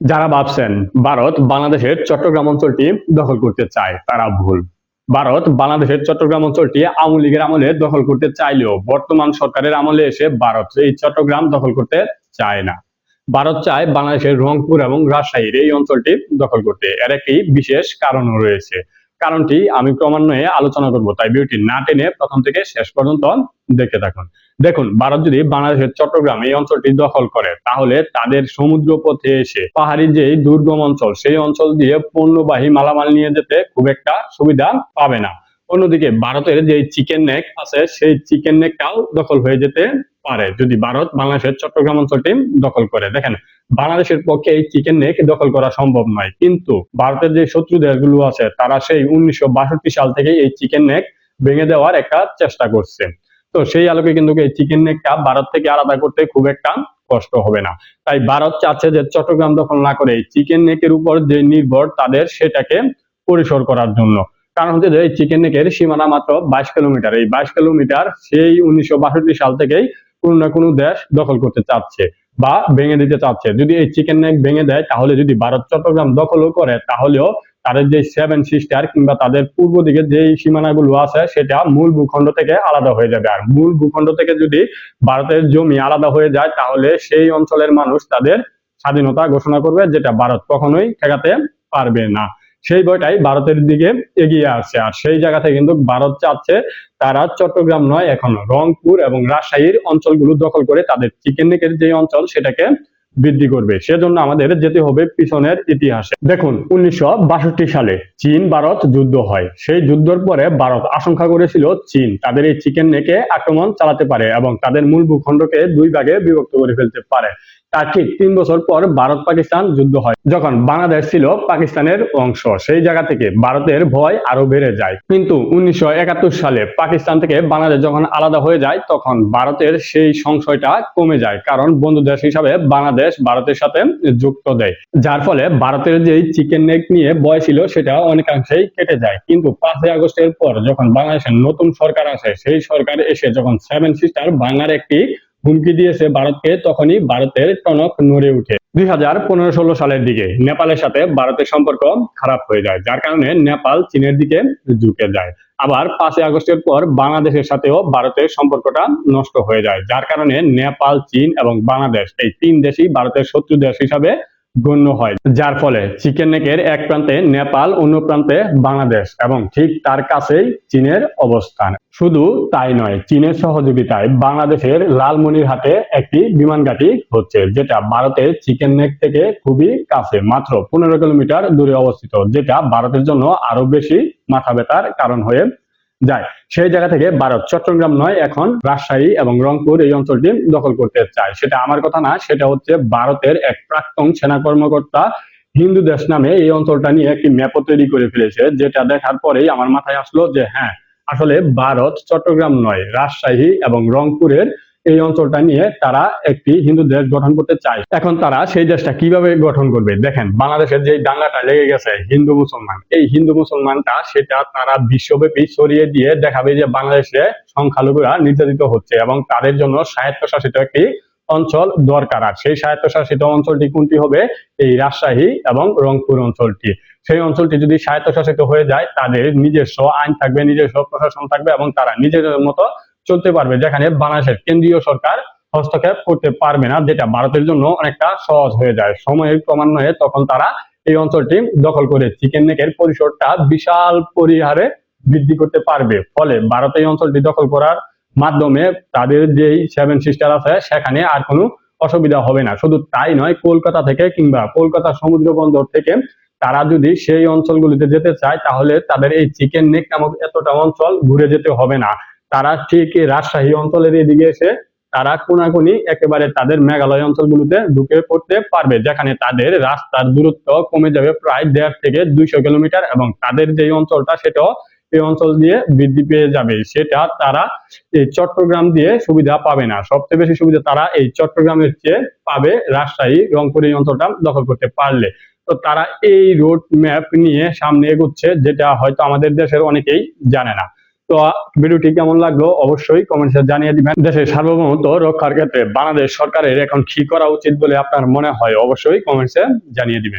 যারা ভাবছেন ভারত বাংলাদেশের চট্টগ্রাম অঞ্চলটি দখল করতে চায়, তারা ভুল। ভারত বাংলাদেশের চট্টগ্রাম অঞ্চলটি আওয়ামী লীগের আমলে দখল করতে চাইলেও বর্তমান সরকারের আমলে এসে ভারত এই চট্টগ্রাম দখল করতে চায় না। ভারত চায় বাংলাদেশের রংপুর এবং রাজশাহীর এই অঞ্চলটি দখল করতে। এর একটি বিশেষ কারণও রয়েছে। কারণটি আমি ক্রমান্বয়ে আলোচনা করব। তাই ভিডিওটি না টেনে প্রথম থেকে শেষ পর্যন্ত দেখতে থাকুন। দেখুন, ভারত যদি বাংলাদেশের চট্টগ্রাম এই অঞ্চলটি দখল করে, তাহলে তাদের সমুদ্র পথে এসে পাহাড়ি যে দুর্গম অঞ্চল, সেই অঞ্চল দিয়ে পণ্যবাহী মালামাল নিয়ে যেতে খুব একটা সুবিধা পাবে না। অন্যদিকে ভারতের যে চিকেন নেক আছে, সেই চিকেন নেকটাও দখল হয়ে যেতে পারে। যদি ভারত, বাংলাদেশের চট্টগ্রাম অঞ্চলটি দখল করে। দেখেন, বাংলাদেশের পক্ষে এই চিকেন নেক দখল করা সম্ভব নয়। কিন্তু ভারতের যে শত্রু দেশগুলো আছে, তারা সেই উনিশশো সাল থেকে এই চিকেন নেক ভেঙে দেওয়ার একটা চেষ্টা করছে। তো সেই আলোকে কিন্তু এই চিকেন নেকটা ভারত থেকে আলাদা করতে খুব একটা কষ্ট হবে না। তাই ভারত চাচ্ছে যে চট্টগ্রাম দখল না করে চিকেন নেকের উপর যে নির্ভর তাদের সেটাকে পরিসর করার জন্য। কারণ হচ্ছে যে এই চিকেন নেকের সীমানা মাত্র বাইশ কিলোমিটার। এই বাইশ কিলোমিটার সেই উনিশশো বাষট্টি সাল থেকেই কোনো না কোনো দেশ দখল করতে চাচ্ছে বা ভেঙে দিতে চাচ্ছে। যদি এই চিকেন নেক ভেঙে দেয়, তাহলে যদি ভারত, চট্টগ্রাম দখলও করে, তাহলেও তাদের যে সেভেন সিস্টার কিংবা তাদের পূর্ব দিকে যে সীমানাগুলো আছে, সেটা মূল ভূখণ্ড থেকে আলাদা হয়ে যাবে। আর মূল ভূখণ্ড থেকে যদি ভারতের জমি আলাদা হয়ে যায়, তাহলে সেই অঞ্চলের মানুষ তাদের স্বাধীনতা ঘোষণা করবে, যেটা ভারত কখনোই ঠেকাতে পারবে না। সেই বইটাই ভারতের দিকে এগিয়ে আসছে আর সেই জায়গা থেকে কিন্তু ভারত চাচ্ছে তারা চট্টগ্রাম নয়, এখন রংপুর এবং রাজশাহীর অঞ্চলগুলো দখল করে তাদের চিকেন নেকের যে অঞ্চল সেটাকে বৃদ্ধি করবে। সেজন্য আমাদের যেতে হবে পিছনের ইতিহাসে। দেখুন, উনিশশো বাষট্টি সালে চীন, ভারত যুদ্ধ হয়। সেই যুদ্ধের পরে ভারত আশঙ্কা করেছিল চীন তাদের এই চিকেন নেকে আক্রমণ চালাতে পারে এবং তাদের মূল ভূখণ্ডকে দুই ভাগে বিভক্ত করে ফেলতে পারে। তার ঠিক তিন বছর পর ভারত পাকিস্তান যুদ্ধ হয়, যখন বাংলাদেশ ছিল পাকিস্তানের অংশ। সেই জায়গা থেকে ভারতের ভয় আরও বেড়ে যায়। কিন্তু উনিশশো একাত্তর সালে পাকিস্তান থেকে বাংলাদেশ যখন আলাদা হয়ে যায়, তখন ভারতের সেই সংশয়টা কমে যায়। কারণ বন্ধু দেশ হিসাবে বাংলাদেশ ভারতের সাথে যুক্ত দেয়। যার ফলে ভারতের যে চিকেন নেক নিয়ে ভয় ছিল, সেটা অনেকাংশেই কেটে যায়। কিন্তু পাঁচই আগস্টের পর যখন বাংলাদেশের নতুন সরকার আসে, সেই সরকার এসে যখন সেভেন সিস্টার বাংলার একটি হুমকি দিয়েছে ভারতকে, তখনই ভারতের টনক নড়ে উঠে। দুই হাজার পনেরো ষোলো সালের দিকে নেপালের সাথে ভারতের সম্পর্ক খারাপ হয়ে যায়, যার কারণে নেপাল চীনের দিকে ঝুঁকে যায়। আবার পাঁচই আগস্টের পর বাংলাদেশের সাথেও ভারতের সম্পর্কটা নষ্ট হয়ে যায়, যার কারণে নেপাল, চীন এবং বাংলাদেশ, এই তিন দেশই ভারতের শত্রু দেশ হিসাবে গণ্য হয়, যার ফলে চিকেন নেকের এক প্রান্তে নেপাল, অন্য প্রান্তে বাংলাদেশ এবং ঠিক তার কাছেই চীনের অবস্থান। শুধু তাই নয়, চীনের সহযোগিতায় বাংলাদেশের লালমনির লালমনিরহাটে একটি বিমান ঘাঁটি হচ্ছে, যেটা ভারতের চিকেন নেক থেকে খুবই কাছে, মাত্র পনেরো কিলোমিটার দূরে অবস্থিত, যেটা ভারতের জন্য আরও বেশি মাথা ব্যথার কারণ হয়ে যায়। সেই জায়গা থেকে ভারত, চট্টগ্রাম নয়, এখন রাজশাহী এবং রংপুর এই অঞ্চলটি দখল করতে চায়। সেটা আমার কথা না, সেটা হচ্ছে ভারতের এক প্রাক্তন সেনা কর্মকর্তা হিন্দু দেশ নামে এই অঞ্চলটা নিয়ে একটি ম্যাপও তৈরি করে ফেলেছে, যেটা দেখার পরেই আমার মাথায় আসলো যে হ্যাঁ আসলে ভারত, চট্টগ্রাম নয়, রাজশাহী এবং রংপুরের এই অঞ্চলটা নিয়ে তারা একটি হিন্দু দেশ গঠন করতে চায়। এখন তারা সেই দেশটা কীভাবে গঠন করবে? দেখেন, বাংলাদেশের যে দাঙ্গাটা লেগে গেছে, হিন্দু মুসলমান। এই হিন্দু মুসলমানটা সেটা তারা বিশ্বব্যাপী ছড়িয়ে দিয়ে দেখাবে যে বাংলাদেশে সংখ্যালঘুরা নির্যাতিত হচ্ছে এবং তাদের জন্য স্বায়ত্তশাসিত একটি অঞ্চল দরকার। আর সেই স্বায়ত্তশাসিত অঞ্চলটি কোনটি হবে? এই রাজশাহী এবং রংপুর অঞ্চলটি। সেই অঞ্চলটি যদি স্বায়ত্তশাসিত হয়ে যায়, তাদের নিজস্ব আইন থাকবে, নিজস্ব প্রশাসন থাকবে এবং তারা নিজেদের মতো চলতে পারবে। যেখানে বাংলাদেশের কেন্দ্রীয় সরকার হস্তক্ষেপ করতে পারবে না, যেটা ভারতের জন্য অনেকটা সহজ হয়ে যায়। সময়ের ক্রমান্বয়ে তখন তারা এই অঞ্চলটি দখল করে চিকেন নেকের পরিসরটা বিশাল পরিহারে বৃদ্ধি করতে পারবে। ফলে ভারত এই অঞ্চলটি দখল করার মাধ্যমে তাদের যেই সেভেন সিস্টার আছে, সেখানে আর কোনো অসুবিধা হবে না। শুধু তাই নয়, কলকাতা থেকে কিংবা কলকাতা সমুদ্র বন্দর থেকে তারা যদি সেই অঞ্চলগুলিতে যেতে চায়, তাহলে তাদের এই চিকেন নেক নামক এতটা অঞ্চল ঘুরে যেতে হবে না। তারা ঠিক এই রাজশাহী অঞ্চলের এদিকে এসে তারা কোনাকুনি একেবারে তাদের মেঘালয় অঞ্চলগুলোতে ঢুকে পড়তে পারবে, যেখানে তাদের রাস্তার দূরত্ব কমে যাবে প্রায় দেড় থেকে দুইশো কিলোমিটার এবং তাদের যে অঞ্চলটা সেটাও এই অঞ্চল দিয়ে বৃদ্ধি পেয়ে যাবে। সেটা তারা এই চট্টগ্রাম দিয়ে সুবিধা পাবে না। সবচেয়ে বেশি সুবিধা তারা এই চট্টগ্রামের চেয়ে পাবে রাজশাহী, রংপুর এই অঞ্চলটা দখল করতে পারলে। তো তারা এই রোড ম্যাপ নিয়ে সামনে এগোচ্ছে, যেটা হয়তো আমাদের দেশের অনেকেই জানে না। তো, ভিডিওটি কেমন লাগল অবশ্যই কমেন্টসে জানিয়ে দিবেন। দেশের সার্বভৌমত্ব রক্ষার ক্ষেত্রে বাংলাদেশ সরকারের এখন কি করা উচিত বলে আপনার মনে হয় অবশ্যই কমেন্টসে জানিয়ে দিবেন।